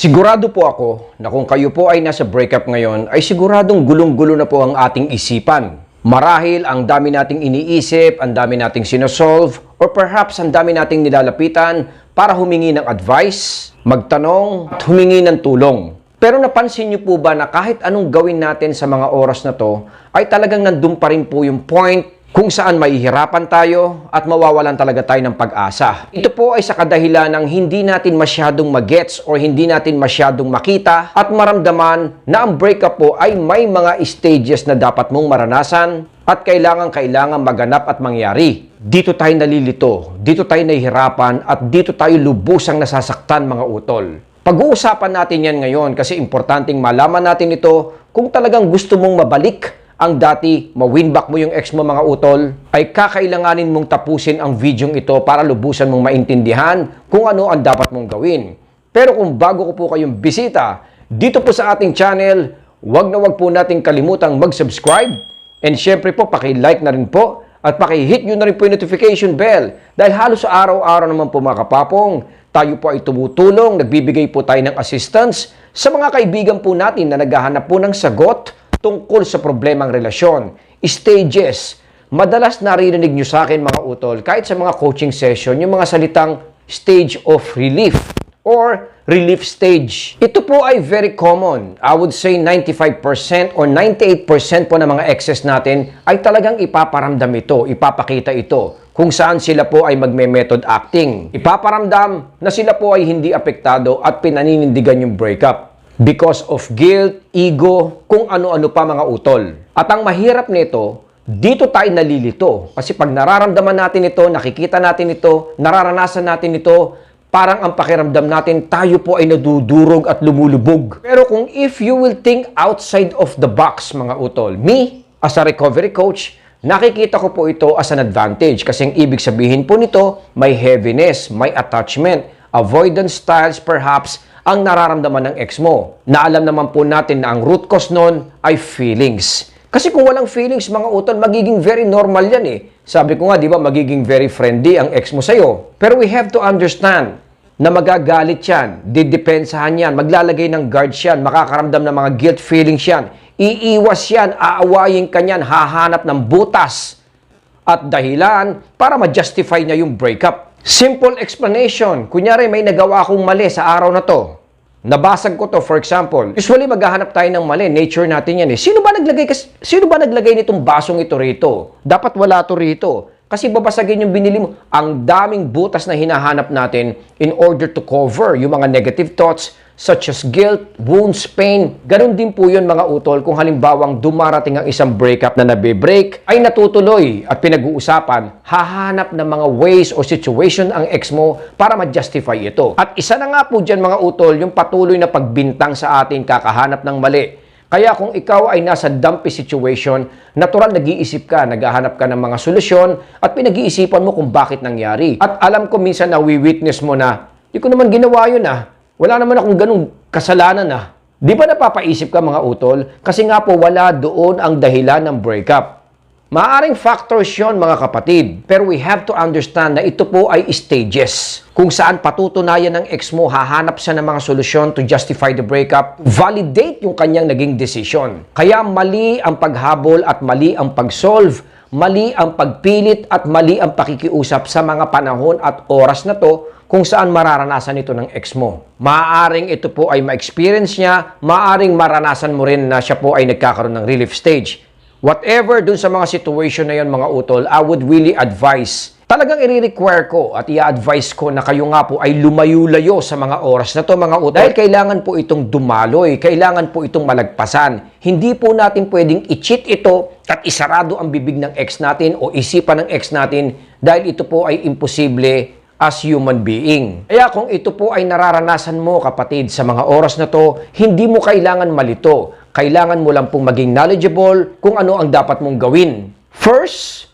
Sigurado po ako na kung kayo po ay nasa breakup ngayon, ay siguradong gulong-gulo na po ang ating isipan. Marahil ang dami nating iniisip, ang dami nating sinosolve, or perhaps ang dami nating nilalapitan para humingi ng advice, magtanong, at humingi ng tulong. Pero napansin niyo po ba na kahit anong gawin natin sa mga oras na to, ay talagang nandun pa rin po yung point kung saan mahihirapan tayo at mawawalan talaga tayo ng pag-asa. Ito po ay sa kadahilan ng hindi natin masyadong magets or hindi natin masyadong makita at maramdaman na ang breakup po ay may mga stages na dapat mong maranasan at kailangan kailangan maganap at mangyari. Dito tayo nalilito, dito tayo nahihirapan at dito tayo lubusang nasasaktan mga utol. Pag-uusapan natin yan ngayon kasi importanteng malaman natin ito kung talagang gusto mong mabalik ang dati ma-win back mo yung ex mo mga utol, ay kakailanganin mong tapusin ang videong ito para lubusan mong maintindihan kung ano ang dapat mong gawin. Pero kung bago ko po kayong bisita, dito po sa ating channel, wag na wag po nating kalimutang mag-subscribe. And syempre po paki-like na rin po at paki-hit nyo na rin po yung notification bell. Dahil halos araw-araw naman po mga kapapong, tayo po ay tumutulong, nagbibigay po tayo ng assistance sa mga kaibigan po natin na naghahanap po ng sagot tungkol sa problemang relasyon, stages. Madalas naririnig nyo sa akin mga utol, kahit sa mga coaching session, yung mga salitang stage of relief or relief stage. Ito po ay very common. I would say 95% or 98% po ng mga exes natin ay talagang ipaparamdam ito, ipapakita ito kung saan sila po ay magme-method acting. Ipaparamdam na sila po ay hindi apektado at pinaninindigan yung breakup because of guilt, ego, kung ano-ano pa mga utol. At ang mahirap nito, dito tayo nalilito. Kasi pag nararamdaman natin ito, nakikita natin ito, nararanasan natin ito, parang ang pakiramdam natin, tayo po ay nadudurog at lumulubog. Pero kung if you will think outside of the box, mga utol, me, as a recovery coach, nakikita ko po ito as an advantage. Kasi ang ibig sabihin po nito, may heaviness, may attachment, avoidance styles perhaps, ang nararamdaman ng ex mo. Na alam naman po natin na ang root cause nun ay feelings. Kasi kung walang feelings, mga utol, magiging very normal yan eh. Sabi ko nga, di ba, magiging very friendly ang ex mo sa'yo. Pero we have to understand na magagalit yan, didepensahan yan, maglalagay ng guards yan, makakaramdam ng mga guilt feelings yan, iiwas yan, aawayin ka yan, hahanap ng butas at dahilan para ma-justify niya yung breakup. Simple explanation. Kunyari, may nagawa akong mali sa araw na to. Nabasag ko to, for example. Usually, maghahanap tayo ng mali. Nature natin yan eh. Sino ba naglagay, kas- sino ba naglagay nitong basong ito rito? Dapat wala to rito. Kasi babasagin yung binili mo. Ang daming butas na hinahanap natin in order to cover yung mga negative thoughts such as guilt, wounds, pain. Ganon din po yun mga utol kung halimbawang dumarating ang isang breakup na nabe-break ay natutuloy at pinag-uusapan, hahanap ng mga ways o situation ang ex mo para ma-justify ito. At isa na nga po dyan mga utol, yung patuloy na pagbintang sa atin kakahanap ng mali. Kaya kung ikaw ay nasa dumpy situation, natural nag-iisip ka, naghahanap ka ng mga solusyon at pinag-iisipan mo kung bakit nangyari. At alam ko minsan na we-witness mo na, di ko naman ginawa yun ah. Wala naman akong ganung kasalanan ah. Di ba napapaisip ka mga utol? Kasi nga po wala doon ang dahilan ng breakup. Maaring factors yon mga kapatid, pero we have to understand na ito po ay stages. Kung saan patutunayan ng ex mo, hahanap siya ng mga solusyon to justify the breakup, validate yung kanyang naging decision. Kaya mali ang paghabol at mali ang pag-solve, mali ang pagpilit at mali ang pakikiusap sa mga panahon at oras na to kung saan mararanasan ito ng ex mo. Maaaring ito po ay ma-experience niya, maaaring maranasan mo rin na siya po ay nagkakaroon ng relief stage. Whatever dun sa mga situation na yon mga utol, I would really advise. Talagang i-require ko at i-advise ko na kayo nga po ay lumayo-layo sa mga oras na to mga utol. Dahil kailangan po itong dumaloy, kailangan po itong malagpasan. Hindi po natin pwedeng i-cheat ito at isarado ang bibig ng ex natin o isipan ng ex natin dahil ito po ay imposible as human being. Kaya kung ito po ay nararanasan mo kapatid sa mga oras na to, hindi mo kailangan malito. Kailangan mo lang pong maging knowledgeable kung ano ang dapat mong gawin. First,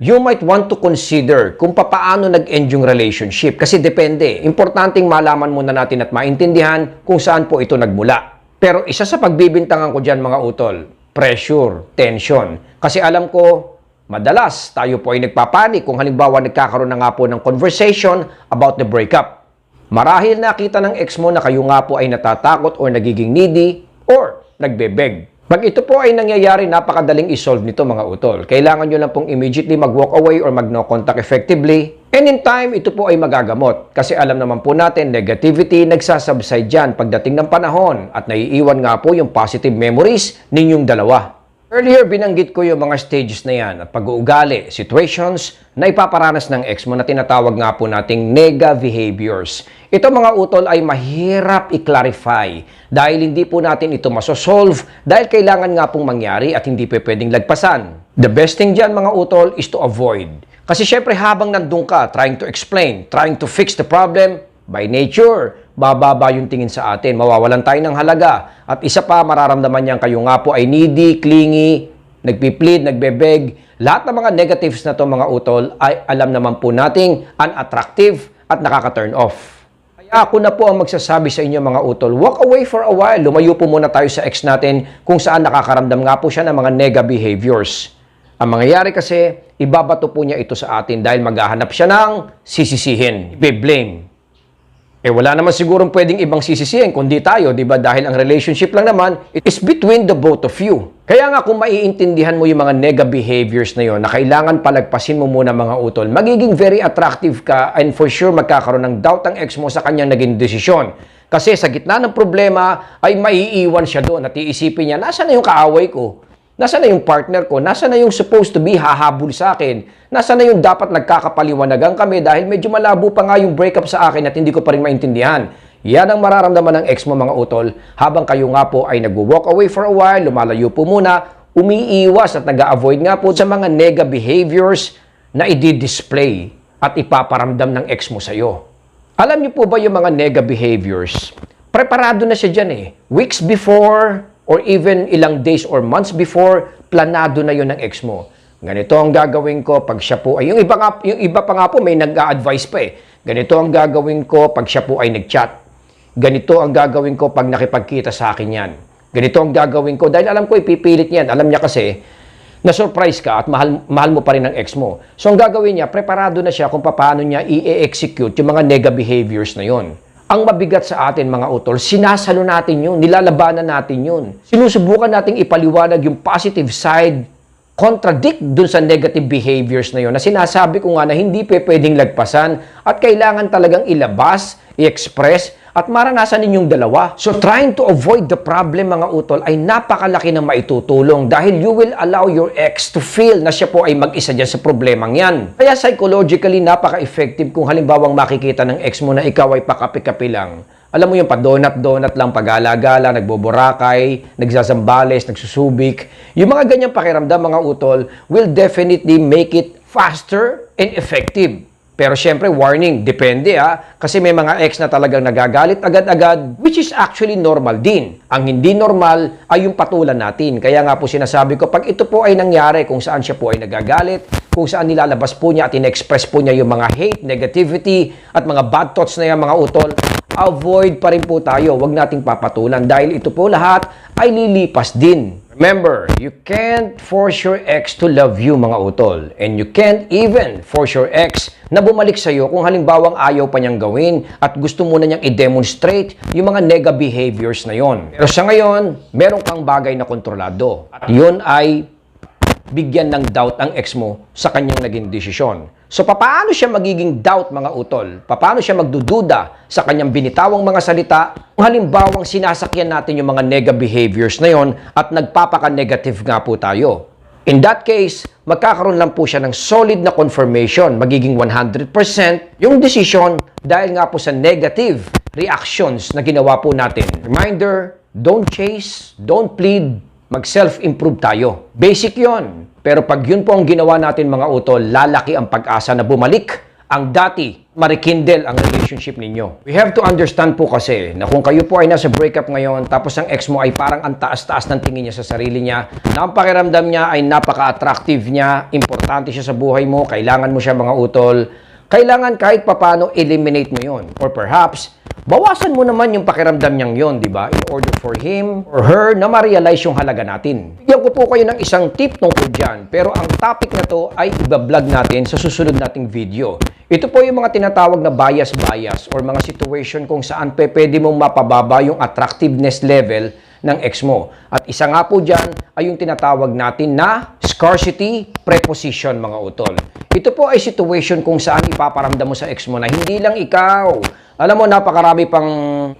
you might want to consider kung papaano nag-end yung relationship. Kasi depende. Importanteng malaman muna natin at maintindihan kung saan po ito nagmula. Pero isa sa pagbibintangan ko dyan mga utol, pressure, tension. Kasi alam ko, Madalas, tayo po ay nagpapanik kung halimbawa nagkakaroon na nga po ng conversation about the breakup. Marahil nakita ng ex mo na kayo nga po ay natatakot or nagiging needy or nagbebeg. Pag ito po ay nangyayari, napakadaling isolve nito mga utol. Kailangan nyo lang pong immediately mag-walk away or mag-no contact effectively. And in time, ito po ay magagamot. Kasi alam naman po natin, negativity nagsasubside dyan pagdating ng panahon at naiiwan nga po yung positive memories ninyong dalawa. Earlier, binanggit ko yung mga stages na yan at pag-uugali, situations na ipaparanas ng ex mo na tinatawag nga po nating nega behaviors. Ito mga utol ay mahirap i-clarify dahil hindi po natin ito masosolve dahil kailangan nga pong mangyari at hindi pa pwedeng lagpasan. The best thing dyan mga utol is to avoid. Kasi syempre habang nandun ka, trying to explain, trying to fix the problem, by nature, bababa yung tingin sa atin, mawawalan tayo ng halaga. At isa pa, mararamdaman niyan kayo nga po ay needy, clingy, nagpiplead, nagbebeg. Lahat ng mga negatives na to mga utol ay alam naman po nating unattractive at nakaka-turn off. Kaya ako na po ang magsasabi sa inyo mga utol, walk away for a while. Lumayo po muna tayo sa ex natin kung saan nakakaramdam nga po siya ng mga nega behaviors. Ang mangyayari kasi, ibabato po niya ito sa atin dahil maghahanap siya ng sisisihin, i-blame. Eh wala naman sigurong pwedeng ibang sisisihin kundi tayo, 'di ba? Dahil ang relationship lang naman it is between the both of you. Kaya nga kung maiintindihan mo yung mga nega behaviors na yon na kailangan palagpasin mo muna mga utol, magiging very attractive ka and for sure magkakaroon ng doubt ang ex mo sa kanyang naging desisyon. Kasi sa gitna ng problema ay maiiwan siya doon at iisipin niya, nasa na yung kaaway ko? Nasaan na yung partner ko? Nasaan na yung supposed to be hahabol sa akin? Nasaan na yung dapat nagkakapaliwanagan kami dahil medyo malabo pa nga yung breakup sa akin at hindi ko pa rin maintindihan. Yan ang mararamdaman ng ex mo mga utol habang kayo nga po ay nag-walk away for a while, lumalayo po muna, umiiwas at nag avoid nga po sa mga nega behaviors na i-display at ipaparamdam ng ex mo sa'yo. Alam niyo po ba yung mga nega behaviors? Preparado na siya dyan eh. Weeks before, or even ilang days or months before, planado na yon ng ex mo. Ganito ang gagawin ko pag siya po ay, yung iba, nga, yung iba pa nga po may nag-a-advise pa eh. Ganito ang gagawin ko pag siya po ay nag-chat. Ganito ang gagawin ko pag nakipagkita sa akin yan. Ganito ang gagawin ko dahil alam ko ipipilit niyan. Alam niya kasi na-surprise ka at mahal, mahal mo pa rin ang ex mo. So ang gagawin niya, preparado na siya kung paano niya i-execute yung mga nega behaviors na yon. Ang mabigat sa atin mga utol, sinasalo natin yun, nilalabanan natin yun. Sinusubukan nating ipaliwanag yung positive side, contradict dun sa negative behaviors na yun na sinasabi ko nga na hindi pe pwedeng lagpasan at kailangan talagang ilabas, i-express at maranasan ninyong dalawa. So trying to avoid the problem mga utol ay napakalaki ng maitutulong dahil you will allow your ex to feel na siya po ay mag-isa dyan sa problemang yan. Kaya psychologically napaka-effective kung halimbawang makikita ng ex mo na ikaw ay pakapi-kapi lang. Alam mo yung pa-donut-donut lang, pag-alagala, nagboborakay, nagsasambales, nagsusubik. Yung mga ganyang pakiramdam mga utol will definitely make it faster and effective. Pero syempre, warning, depende ha. Kasi may mga ex na talagang nagagalit agad-agad, which is actually normal din. Ang hindi normal ay yung patulan natin. Kaya nga po sinasabi ko, pag ito po ay nangyari, kung saan siya po ay nagagalit, kung saan nilalabas po niya at in-express po niya yung mga hate, negativity, at mga bad thoughts na yan, mga utol, avoid pa rin po tayo. Huwag nating papatulan dahil ito po lahat ay lilipas din. Remember, you can't force your ex to love you mga utol. And you can't even force your ex na bumalik sa'yo kung halimbawang ayaw pa niyang gawin at gusto muna niyang i-demonstrate yung mga nega behaviors na yon. Pero sa ngayon, meron kang bagay na kontrolado. At yun ay bigyan ng doubt ang ex mo sa kanyang naging desisyon. So paano siya magiging doubt mga utol? Paano siya magdududa sa kanyang binitawang mga salita halimbawang sinasakyan natin yung mga nega behaviors na yon at nagpapaka-negative nga po tayo? In that case, magkakaroon lang po siya ng solid na confirmation, magiging 100% yung decision dahil nga po sa negative reactions na ginawa po natin. Reminder, don't chase, don't plead, mag-self-improve tayo. Basic yon. Pero pag yun po ang ginawa natin mga utol, lalaki ang pag-asa na bumalik ang dati marikindle ang relationship ninyo. We have to understand po kasi na kung kayo po ay nasa breakup ngayon tapos ang ex mo ay parang ang taas-taas ng tingin niya sa sarili niya, na ang pakiramdam niya ay napaka-attractive niya, importante siya sa buhay mo, kailangan mo siya mga utol, kailangan kahit papano eliminate mo yon. Or perhaps, bawasan mo naman yung pakiramdam niyang yon, di ba? In order for him or her na ma-realize yung halaga natin. Bigyan ko po kayo ng isang tip tungkol dyan. Pero ang topic na to ay ibablog natin sa susunod nating video. Ito po yung mga tinatawag na bias-bias or mga situation kung saan pe pwede mong mapababa yung attractiveness level ng ex mo. At isa nga po dyan ay yung tinatawag natin na scarcity preposition mga utol. Ito po ay situation kung saan ipaparamdam mo sa ex mo na hindi lang ikaw. Alam mo, napakarami pang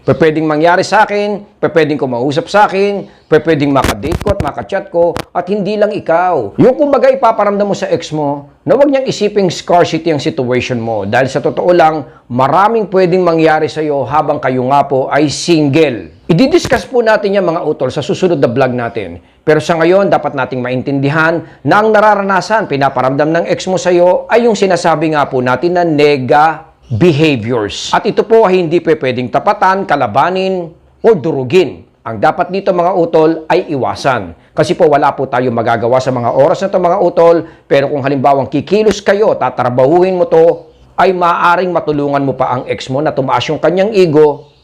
pwedeng mangyari sa akin, pwedeng ko mausap sa akin, pwedeng makadate ko at makachat ko, at hindi lang ikaw. Yung kumbaga ipaparamdam mo sa ex mo, na huwag niyang isiping scarcity ang situation mo. Dahil sa totoo lang, maraming pwedeng mangyari sa iyo habang kayo nga po ay single. Ididiscuss po natin yan mga utol sa susunod na vlog natin. Pero sa ngayon, dapat nating maintindihan na ang nararanasan, pinaparamdam ng ex mo sa iyo ay yung sinasabi nga po natin na nega behaviors. At ito po ay hindi pa pwedeng tapatan, kalabanin, o durugin. Ang dapat dito mga utol ay iwasan. Kasi po wala po tayo magagawa sa mga oras na to mga utol, pero kung halimbawang kikilos kayo, tatrabahuhin mo to, ay maaaring matulungan mo pa ang ex mo na tumaas yung kanyang ego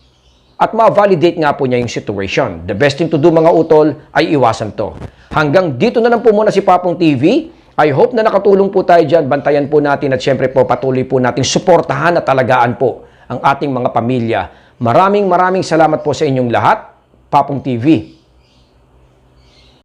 at ma-validate nga po niya yung situation. The best thing to do mga utol ay iwasan to. Hanggang dito na lang po muna si Papong TV. I hope na nakatulong po tayo dyan. Bantayan po natin at syempre po patuloy po nating suportahan at talagaan po ang ating mga pamilya. Maraming maraming salamat po sa inyong lahat. Papong TV.